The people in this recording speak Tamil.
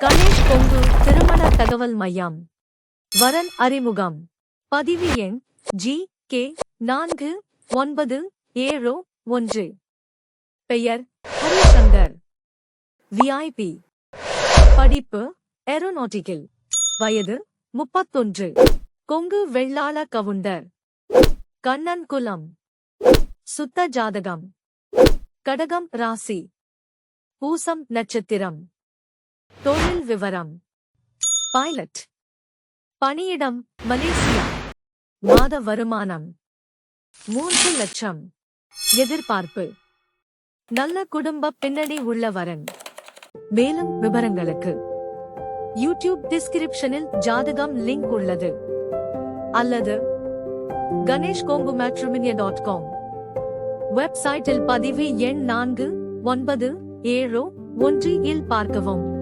கணேஷ் கொங்கு திருமண தகவல் மையம். வரன் அறிமுகம். பதிவு எண் ஜி கே நான்கு ஒன்பது ஏழு ஒன்று. பெயர் ஹரிசங்கர். விஐபி படிப்பு ஏரோநாட்டிக்கல். வயது முப்பத்தொன்று. கொங்கு வெள்ளாள கவுண்டர். கண்ணன் குலம். சுத்த ஜாதகம். கடகம் ராசி. பூசம் நட்சத்திரம். தொழில் விவரம். பைலட் பணியிடம் மலேசியா. மாத வருமானம். மூன்று லட்சம். எதிர்பார்ப்பு. நல்ல குடும்ப பின்னணி உள்ள வரன் மேலும் விவரங்களுக்கு. யூடியூப் டிஸ்கிரிப்ஷனில் ஜாதகம் லிங்க் உள்ளது. அல்லது Ganesh Kongu matrimony dot com. வெப்சைட்டில் பதிவு எண் நான்கு ஒன்பது ஏழு ஒன்று இல் பார்க்கவும்.